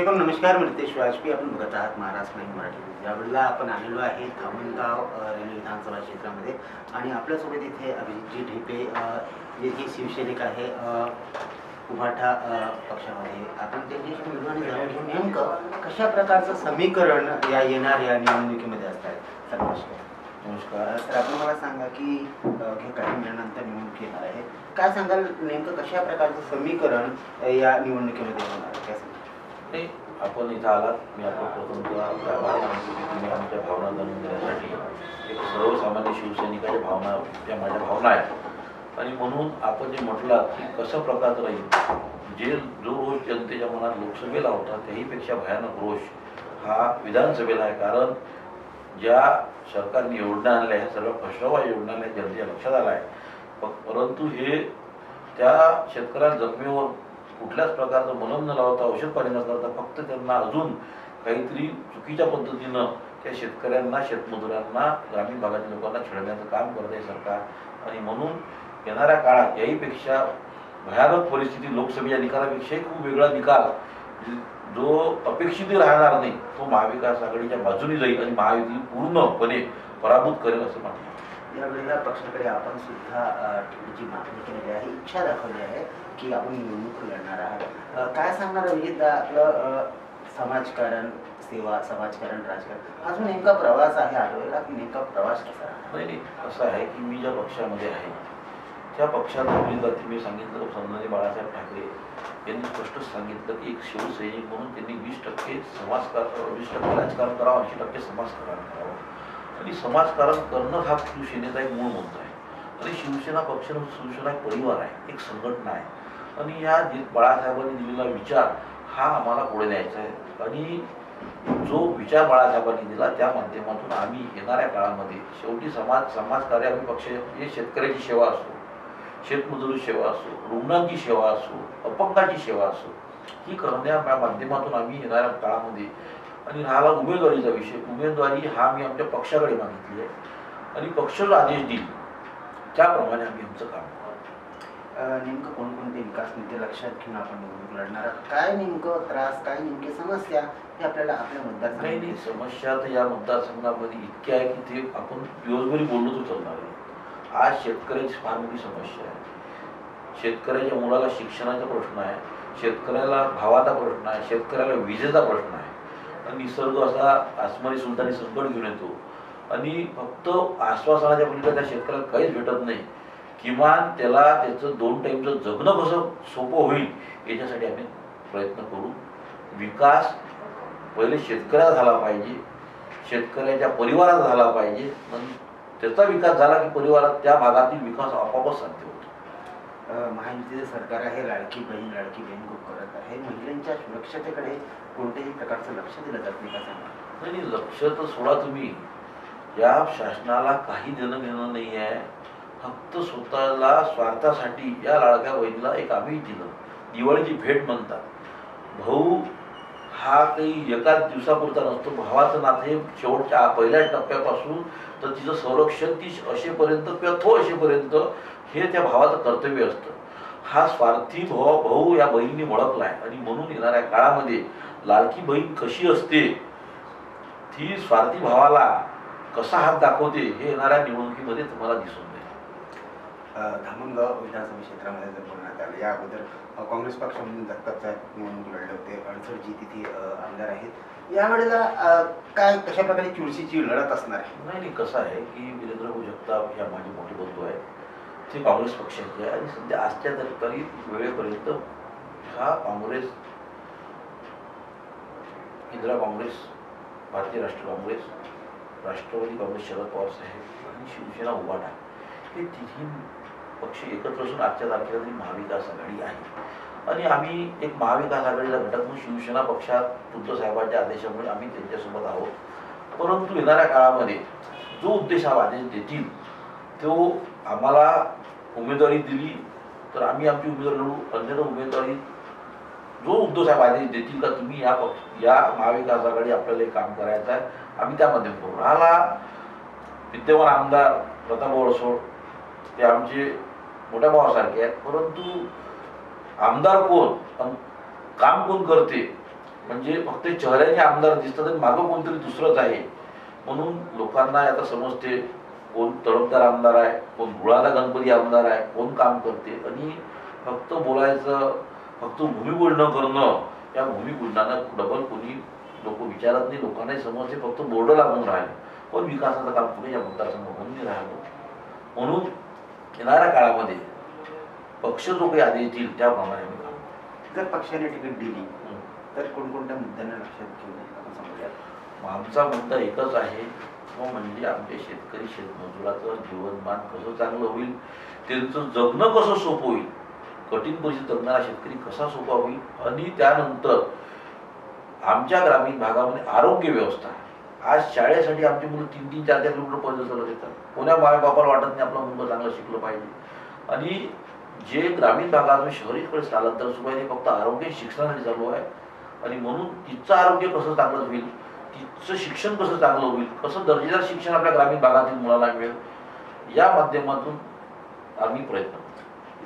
प्रेक्षकांनो नमस्कार मी रितेश वाजपेयी. आपण बघत आहात महाराष्ट्र नाही मराठी यावेळेला आपण आलेलो आहे धामणगाव रेल्वे विधानसभा क्षेत्रामध्ये. आणि आपल्यासोबत इथे अभिजितजी ढेपे जे की शिवसैनिक आहे उभाटा उभाठा पक्षामध्ये. आपण त्यांच्याशी मिळून आणि जाणून घेऊन नेमकं कशा प्रकारचं समीकरण या येणाऱ्या निवडणुकीमध्ये असतात? सर नमस्कार. नमस्कार. तर आपण मला सांगा की हे काही महिन्यानंतर निवडणूक येणार आहे. काय सांगाल नेमकं कशा प्रकारचं समीकरण या निवडणुकीमध्ये होणार आहे? नाही आपण इथं आलात. मी आपण प्रथमतः आपल्या आभार मानतो की तुम्ही आमच्या भावना जाणून घेण्यासाठी एक सर्वसामान्य शिवसैनिकाच्या भावना त्या माझ्या भावना आहेत. आणि म्हणून आपण जे म्हटलात की कसं प्रकारचं राहील जे जो रोष जनतेच्या मनात लोकसभेला होता त्याहीपेक्षा भयानक रोष हा विधानसभेला आहे. कारण ज्या सरकारने योजना आणल्या ह्या सर्व फसवा योजना आल्या जनतेच्या लक्षात आला आहे परंतु हे त्या शेतकऱ्या जखमीवर कुठल्याच प्रकारचं मलम न लावता औषध पाणी न करता फक्त त्यांना अजून काहीतरी चुकीच्या पद्धतीनं त्या शेतकऱ्यांना शेतमजुरांना ग्रामीण भागातील लोकांना छेडण्याचं काम करत आहे सरकार. आणि म्हणून येणाऱ्या काळात याहीपेक्षा भयानक परिस्थिती लोकसभेच्या निकालापेक्षाही खूप वेगळा निकाल जो अपेक्षितही राहणार नाही तो महाविकास आघाडीच्या बाजूने जाईल आणि महायुती पूर्णपणे पराभूत करेल असं म्हणतात यावेळेला पक्षाकडे आपण सुद्धा जी मागणी केलेली आहे. इच्छा दाखवली आहे की आपण निवडणूक लढणार आहात. काय सांगणार विविध आपलं समाजकारण सेवा समाजकारण राजकारण? हा जो नेमका प्रवास आहे आठवलेला की नेमका प्रवास कसा नाही नाही. असं आहे की मी ज्या पक्षामध्ये आहे त्या पक्षात जाती मी सांगितलं संजय बाळासाहेब ठाकरे यांनी स्पष्ट सांगितलं की एक शिवसैनिक म्हणून त्यांनी वीस टक्के समाजकार वीस टक्के राजकारण करावं ऐंशी टक्के समाजकारण करावं. आणि समाजकारण करणं हा शिवसेनेचा एक मूळ मुद्दा आहे. आणि शिवसेना पक्ष शिवसेना एक परिवार आहे एक संघटना आहे. आणि या बाळासाहेबांनी दिलेला विचार हा आम्हाला पुढे न्यायचा आहे. आणि जो विचार बाळासाहेबांनी दिला त्या माध्यमातून आम्ही येणाऱ्या काळामध्ये शेवटी समाज समाजकार्य आम्ही पक्ष हे शेतकऱ्याची सेवा असो शेतमजुरी सेवा असो रुग्णांची सेवा असो अपंगाची सेवा असो ही करण्या माध्यमातून आम्ही येणाऱ्या काळामध्ये आणि राहिला उमेदवारीचा विषय. उमेदवारी हा मी आमच्या पक्षाकडे मागितली आहे. आणि पक्ष जो आदेश देईल त्याप्रमाणे आम्ही आमचं काम करू. नेमकं कोणकोणते विकास मुद्दे लक्षात घेऊन आपण निवडणूक लढणार आहात? काय नेमकं त्रास काय नेमकी समस्या हे आपल्याला आपल्या मतदारसंघात नाही समस्या तर या मतदारसंघामध्ये इतक्या आहे की ते आपण दिवसभरी बोललो तर चालणार आहे आज शेतकऱ्याची फार मोठी समस्या आहे. शेतकऱ्याच्या मुलाला शिक्षणाचा प्रश्न आहे. शेतकऱ्याला भावाचा प्रश्न आहे. शेतकऱ्याला विजेचा प्रश्न आहे. निसर्ग असा आसमानी सुलतानी संकट घेऊन येतो. आणि फक्त आश्वासनाच्या पलीकडे त्या शेतकऱ्याला काहीच भेटत नाही. किमान त्याला त्याचं दोन टाईमचं जगणं कसं सोपं होईल याच्यासाठी आम्ही प्रयत्न करू. विकास पहिले शेतकऱ्याला झाला पाहिजे. शेतकऱ्याच्या परिवारात झाला पाहिजे. पण त्याचा विकास झाला की परिवारात त्या भागातील विकास आपोआपच साध्य होतो महायुतीचं सरकार आहे लाडकी बहीण लाडकी बहीण खूप करत आहे. महिलांच्या सुरक्षतेकडे कोणत्याही प्रकारचं लक्ष दिलं जात नाही का सांगा? नाही लक्ष तर सोडा तुम्ही. या शासनाला काही देणं घेणं नाही आहे. फक्त स्वतःला स्वार्थासाठी या लाडक्या बहिणीला एक आम्ही दिलं. दिवाळीची भेट म्हणतात. भाऊ हा काही एकाच दिवसापुरता नसतो. भावाचं नातं हे शेवटच्या पहिल्या टप्प्यापासून तर तिचं संरक्षण ती असेपर्यंत किंवा तो असेपर्यंत हे त्या भावाचं कर्तव्य असतं. हा स्वार्थी भाव भाऊ या बहिणीने ओळखला आहे आणि म्हणून येणाऱ्या काळामध्ये लाडकी बहीण कशी असते ती स्वार्थी भावाला कसा हात दाखवते हे येणाऱ्या निवडणुकीमध्ये तुम्हाला दिसून धामणगाव विधानसभा क्षेत्रामध्ये जर बोलण्यात आलं या अगोदर काँग्रेस पक्षामधून दत्तक साहेब निवडणूक लढले होते अडसरजी तिथे आमदार आहेत यावेळेला काय कशा प्रकारे चुरशीची लढत असणार आहे? नाही नाही कसं आहे की वीरेंद्र जगताप ह्या माझे मोठे बंधू आहेत ते काँग्रेस पक्षाचे आहे आणि सध्या आजच्या तर तरी वेळेपर्यंत हा काँग्रेस इंदिरा काँग्रेस भारतीय राष्ट्र काँग्रेस राष्ट्रवादी काँग्रेस शरद पवार साहेब आणि शिवसेना उभाटा हे तिन्ही पक्ष एकत्र असून आजच्या तारखेला तरी महाविकास आघाडी आहे. आणि आम्ही एक महाविकास आघाडीचा घटक म्हणून शिवसेना पक्षात उद्धव साहेबांच्या आदेशामुळे आम्ही त्यांच्यासोबत आहोत. परंतु येणाऱ्या काळामध्ये जो उद्देश हा आदेश देतील तो आम्हाला उमेदवारी दिली तर आम्ही आमची उमेदवारी लढू अन्यथा उमेदवारी जो उद्धव साहेब आदेश देतील का तुम्ही या पक्ष या महाविकास आघाडी आपल्याला हे काम करायचं आहे आम्ही त्यामध्ये करू राहिला विद्यमान आमदार प्रताप वडसोड ते आमचे मोठ्या भावासारखे आहेत. परंतु आमदार कोण पण काम कोण करते? म्हणजे फक्त चेहऱ्याने आमदार दिसतात आणि मागं कोणतरी दुसरंच आहे. म्हणून लोकांना आता समजते कोण तडफदार आमदार आहे कोण गुळाला गणपती आमदार आहे कोण काम करते. आणि फक्त बोलायचं फक्त भूमिपूजन करणं या भूमिपूजनानं डबल कोणी लोक विचारत नाही लोकांनाही समजते फक्त बोर्ड लागून राहिले. पण विकासाचं काम कुठे या मतदारसंघ होऊन नाही राहिलं? म्हणून येणाऱ्या काळामध्ये पक्ष जो काही आधी येतील त्याप्रमाणे आम्ही काम. जर पक्षाने तिकीट दिली. तर कोणकोणत्या मुद्द्यांना लक्षात घेऊन आमचा मुद्दा एकच आहे तो म्हणजे आमच्या शेतकरी शेतमजुराचं जीवनमान कसं चांगलं होईल त्यांचं जगणं कसं सोपं होईल कठीण परिस्थितीत जगणारा शेतकरी कसा सोपा होईल आणि त्यानंतर आमच्या ग्रामीण भागामध्ये आरोग्य व्यवस्था आहे आज शाळेसाठी आमची मुलं तीन तीन चार चार किलोमीटर पैदल चालत येतात कोण्या बापाला वाटत नाही आपलं मुलं चांगलं शिकलं पाहिजे. आणि जे ग्रामीण भागातून शहरीकडे स्थलांतर सुरू आहे ते फक्त आरोग्य शिक्षणासाठी चालू आहे. आणि म्हणून तिचं आरोग्य कसं चांगलं होईल तिचं शिक्षण कसं चांगलं होईल कसं दर्जेदार शिक्षण आपल्या ग्रामीण भागातील मुलाला मिळेल या माध्यमातून आम्ही प्रयत्न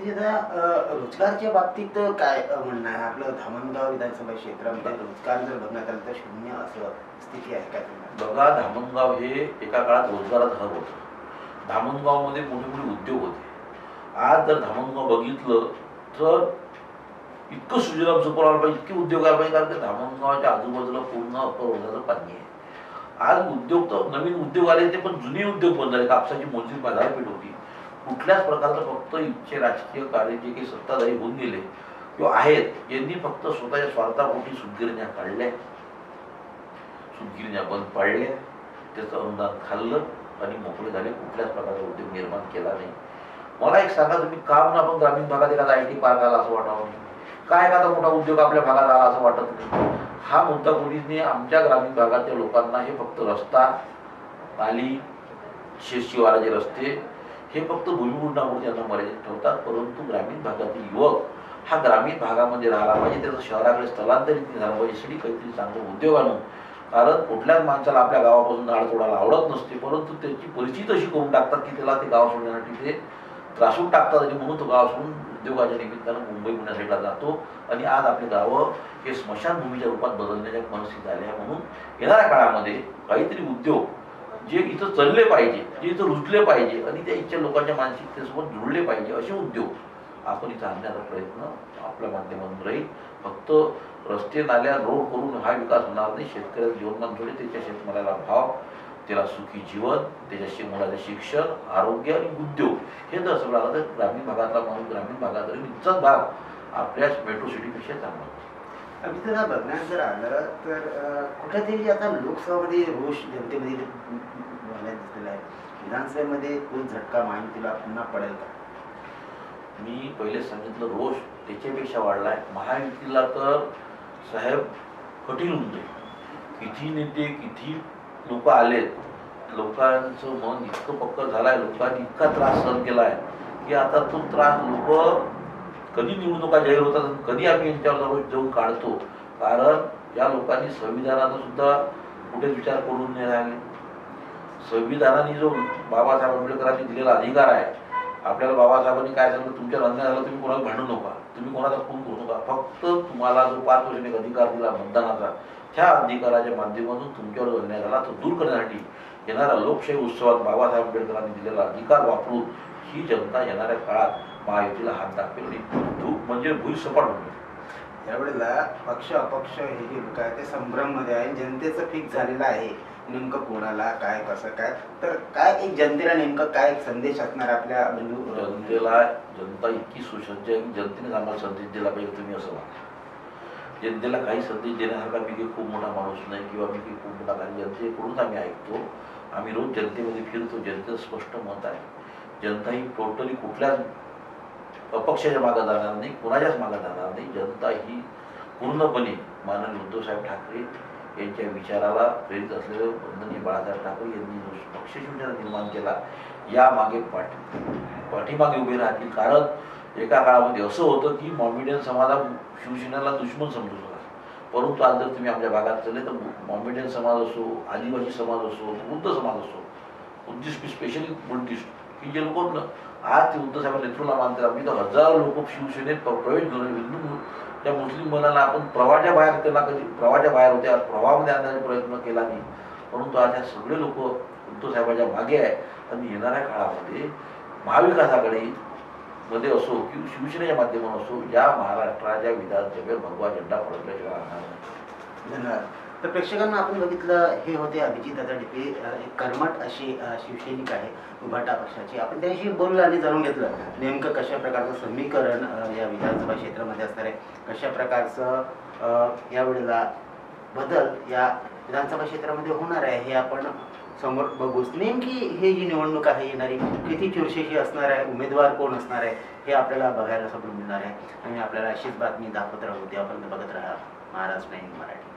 रोजगारच्या बाबतीत काय म्हणणं आहे? आपलं धामणगाव विधानसभा क्षेत्रामध्ये रोजगार जर बघण्यात आलं तर शून्य असं स्थिती आहे काय बघा धामणगाव हे एका काळात रोजगारात हर होतं. धामणगावमध्ये मोठे मोठे उद्योग होते. आज जर धामणगाव बघितलं तर इतकं सुजलाम सुफलाम पाहिजे इतके उद्योग आला पाहिजे कारण धामणगावच्या धामणगावाच्या आजूबाजूला पूर्ण रोजगाराचं पाणी आहे. आज उद्योग तर नवीन उद्योग आले ते पण जुने उद्योग बंद झाले कापसाची मोजणी बाजारपेठ होती. कुठल्याच प्रकारचं फक्त इच्छे राजकीय कार्य जे काही सत्ताधारी होऊन गेले किंवा आहेत यांनी फक्त स्वतःच्या स्वार्थापोटी सुदगिरण्या काढल्या. सुदगिरण्या बंद पाडल्या त्याचं अनुदान खाल्लं आणि मोकळे झाले कुठल्याच प्रकारचा उद्योग निर्माण केला नाही. मला एक सांगा तुम्ही काम आपण ग्रामीण भागात एखादा आय टी पार्क आला असं वाटावं काय एखादा मोठा उद्योग आपल्या भागात आला असं वाटत नाही? हा मुद्दा कोणीने आमच्या ग्रामीण भागातल्या लोकांना हे फक्त रस्ता नाली शिवाराचे रस्ते हे फक्त भूमिगुंडामुळे त्यांना मर्यादित ठेवतात परंतु ग्रामीण भागातील युवक हा ग्रामीण भागामध्ये राहिला पाहिजे त्याचं शहराकडे स्थलांतरित झालं पाहिजे यासाठी काहीतरी चांगलं उद्योग आणून कारण कुठल्याच माणसाला आपल्या गावापासून झाड तोडायला आवडत नसते परंतु त्याची परिचित अशी करून टाकतात की त्याला ते गाव सोडण्यासाठी ते त्रासून टाकतात आणि म्हणून तो गाव सोडून उद्योगाच्या निमित्तानं मुंबई पुण्या साईडला जातो. आणि आज आपली गावं हे स्मशानभूमीच्या रूपात बदलण्याच्या मनस्थिती आली आहे म्हणून येणाऱ्या काळामध्ये काहीतरी उद्योग जे इथं चलले पाहिजे जे इथं रुजले पाहिजे आणि त्या इच्छा लोकांच्या मानसिकतेसोबत जुळले पाहिजे असे उद्योग आपण इथं आणण्याचा प्रयत्न आपल्या माध्यमातून राहील. फक्त रस्ते नाल्या रोड करून हा विकास होणार नाही. शेतकऱ्याचं जीवनमान थोडे त्याच्या शेतमालाला भाव त्याला सुखी जीवन त्याच्या मुलाचं शिक्षण आरोग्य आणि उद्योग हे जर सगळं ग्रामीण भागातला माणूस ग्रामीण भागात आणि भाग आपल्या मेट्रो सिटीपेक्षा चांगला जर बघण्यात जर आलं तर कुठेतरी आता लोकसभामध्ये रोष जनतेमध्ये व्हायला दिसलेला आहे. विधानसभेमध्ये तो झटका माहितीला पुन्हा पडेल का? मी पहिले सांगितलं रोष त्याच्यापेक्षा वाढला आहे महायुतीला तर साहेब कठीण होऊन जाईल किती नेते किती लोक आलेत. लोकांचं मन इतकं पक्क झालंय लोकांनी इतका त्रास सहन आहे की आता तो त्रास लोक कधी निवडणुका जाहीर होतात कधी आम्ही यांच्यावर जाऊन जाऊन काढतो? कारण या लोकांनी संविधानाचा सुद्धा कुठे विचार करून नाही राहिले. संविधानाने जो बाबासाहेब आंबेडकरांनी दिलेला अधिकार आहे आपल्याला बाबासाहेबांनी काय सांगितलं? तुमच्या अन्याय झालं तुम्ही कोणाला भांडू नका. तुम्ही कोणाचा खून करू नका. फक्त तुम्हाला जो पाच वर्षाने एक अधिकार दिला मतदानाचा त्या अधिकाराच्या माध्यमातून तुमच्यावर जो अन्याय झाला तो दूर करण्यासाठी येणाऱ्या लोकशाही उत्सवात बाबासाहेब आंबेडकरांनी दिलेला अधिकार वापरून ही जनता येणाऱ्या काळात महायुतीला हात दाखवेल आणि धूप म्हणजे भुईसपाट होईल यावेळेला पक्ष अपक्ष हे जे लोक आहे ते संभ्रममध्ये आहे जनतेचं फिक्स झालेलं आहे. नेमकं कोणाला काय कसं काय? तर काय एक जनतेला नेमकं काय संदेश असणार आपल्या बंधू? जनतेला जनता इतकी सुसज्ज आहे. जनतेने आम्हाला संदेश दिला पाहिजे तुम्ही असं म्हणा. जनतेला काही संदेश देण्यासारखा मी काही खूप मोठा माणूस नाही किंवा मी काही खूप मोठा काही जनतेकडूनच आम्ही ऐकतो. आम्ही रोज जनतेमध्ये फिरतो. जनतेचं स्पष्ट मत आहे. जनता ही टोटली कुठल्याच अपक्षाच्या मागं जाणार नाही कुणाच्याच मागं जाणार नाही. जनता ही पूर्णपणे माननीय उद्धवसाहेब ठाकरे यांच्या विचाराला प्रेरित असलेलं वंदनीय बाळासाहेब ठाकरे यांनी जो पक्ष निर्माण केला यामागे पाठी पाठीमागे उभे राहतील. कारण एका काळामध्ये असं होतं की मॉमेडियन समाज हा शिवसेनेला दुश्मन समजू होता परंतु आज जर तुम्ही आमच्या भागात चालले तर मॉमेडियन समाज असो आदिवासी समाज असो बुद्ध समाज असो बुद्धिस्ट स्पेशली बुद्धिस्ट की जे लोक आज ते उद्धव साहेब नेतृत्वाला मानतात आम्ही तर हजारो लोक शिवसेनेत प्रवेश करून हिंदू त्या मुस्लिम मुलांना आपण प्रवाहाच्या बाहेर त्यांना कधी? प्रवाहाच्या बाहेर होत्या प्रवाहामध्ये आणण्याचा प्रयत्न केला नाही. परंतु आज ह्या सगळे लोक उद्धव मागे आहे. आणि येणाऱ्या काळामध्ये महाविकास आघाडी मध्ये असो किंवा शिवसेनेच्या माध्यमातून असो या महाराष्ट्राच्या विधानसभेवर भगवा झेंडा फडकल्याशिवाय राहणार नाही. धन्यवाद. तर प्रेक्षकांना आपण बघितलं हे होते अभिजित दादा एक कर्मट अशी शिवसैनिक आहे उभाटा पक्षाची. आपण त्यांशी बोललं आणि जाणून घेतलं नेमकं कशा प्रकारचं समीकरण या विधानसभा क्षेत्रामध्ये असणार आहे कशा प्रकारचं यावेळेला बदल या विधानसभा क्षेत्रामध्ये होणार आहे हे आपण समोर बघूच. नेमकी हे जी निवडणूक आहे येणारी किती चुरशीची असणार आहे उमेदवार कोण असणार आहे हे आपल्याला बघायला समोर मिळणार आहे. आणि आपल्याला अशीच बातमी दाखवत राहू त्यापर्यंत बघत राहा महाराष्ट्र नाही मराठी.